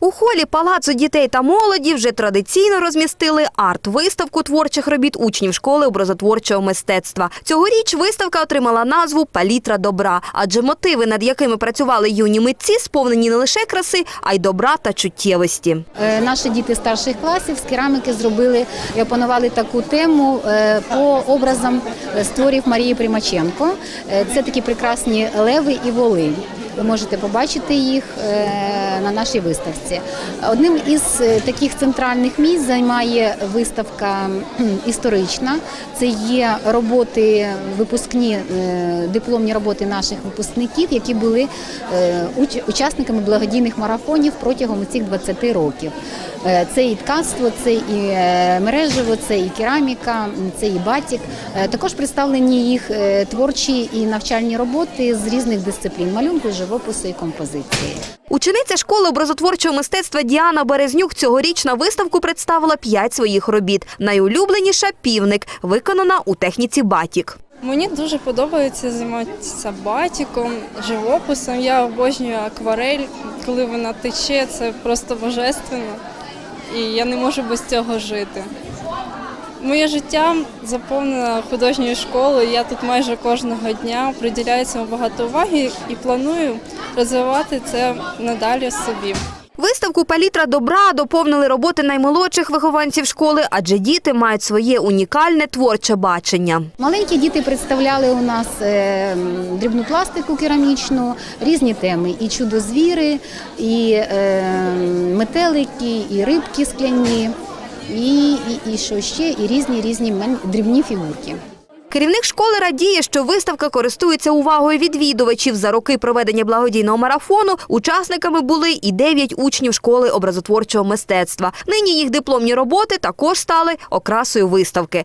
У холі Палацу дітей та молоді вже традиційно розмістили арт-виставку творчих робіт учнів школи образотворчого мистецтва. Цьогоріч виставка отримала назву Палітра добра, адже мотиви, над якими працювали юні митці, сповнені не лише краси, а й добра та чуттєвості. Е, Наші діти старших класів з кераміки зробили і опанували таку тему е, по образам е, створів Марії Примаченко. Це такі прекрасні леви і воли. Ви можете побачити їх е, на нашій виставці. Одним із е, таких центральних місць займає виставка історична. Це є роботи, випускні е, дипломні роботи наших випускників, які були учасниками благодійних марафонів протягом цих 20 років. Е, Це і ткацтво, це і е, мережево, це і кераміка, це і батік. Е, Також представлені їх творчі і навчальні роботи з різних дисциплін малюнку, живопису і композиції. Учениця школи образотворчого мистецтва Діана Березнюк цьогоріч на виставку представила п'ять своїх робіт. Найулюбленіша півник, виконана у техніці батік. Мені дуже подобається займатися батіком, живописом. Я обожнюю акварель, коли вона тече, це просто божественно. І я не можу без цього жити. Моє життя заповнено художньою школою. Я тут майже кожного дня приділяю цьому багато уваги і планую розвивати це надалі собі. Виставку Палітра добра доповнили роботи наймолодших вихованців школи, адже діти мають своє унікальне творче бачення. Маленькі діти представляли у нас е, дрібну пластику керамічну, різні теми: і чудозвіри, і е, метелики, і рибки скляні, і, різні різні дрібні фігурки. Керівник школи радіє, що виставка користується увагою відвідувачів. За роки проведення благодійного марафону учасниками були і дев'ять учнів школи образотворчого мистецтва. Нині їх дипломні роботи також стали окрасою виставки.